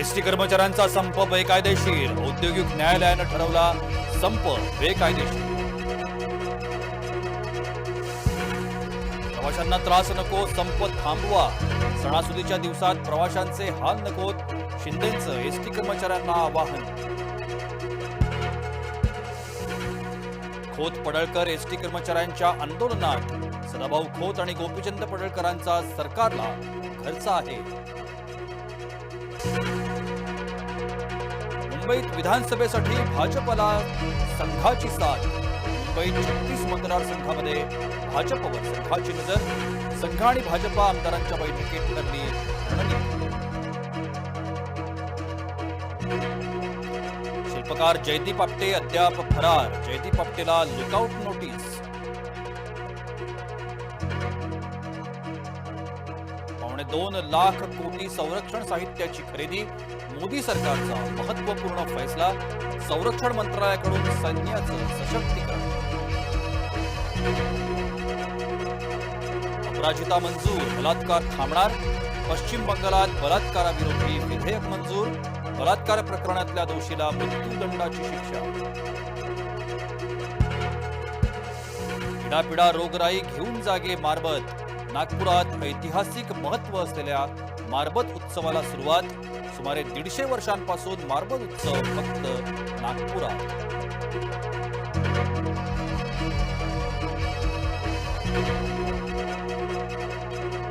ST कर्मचाऱ्यांचा संप बेकायदेशीर. औद्योगिक न्यायालयानं ठरवला संप बेकायदेशीर. प्रवाशांना त्रास नको संप थांबवा. सणासुदीच्या दिवसात प्रवाशांचे हाल नकोत शिंदेचं एसटी कर्मचाऱ्यांना आवाहन. खोत पडळकर एसटी कर्मचाऱ्यांच्या आंदोलनात. सदाभाऊ खोत आणि गोपीचंद पडळकरांचा सरकारला घरचा आहे. मुंबईत विधानसभेसाठी भाजपला संघाची साथ. मुंबईत छत्तीस मतदारसंघामध्ये भाजपवर संघाची नजर. संघ आणि भाजपा आमदारांच्या बैठकीत ठरली शिल्पकार जयदीप आपटे अद्याप फरार. जयदीप आपटेला लुकआउट नोटीस पावणे दोन लाख कोटी संरक्षण साहित्याची खरेदी मोदी सरकारचा महत्त्वपूर्ण फैसला संरक्षण मंत्रालयाकडून सैन्याचं सशक्तीकरण. अपराजिता मंजूर बलात्कार थांबणार. पश्चिम बंगालात बलात्काराविरोधी विधेयक मंजूर. बलात्कार प्रकरणातल्या दोषीला मृत्यूदंडाची शिक्षा. पिडापिडा रोगराई घेऊन जागे मारबत. नागपुरात ऐतिहासिक महत्त्व असलेल्या मारबत उत्सवाला सुरुवात सुमारे दीडशे वर्षांपासून मारबत उत्सव फक्त नागपुरात.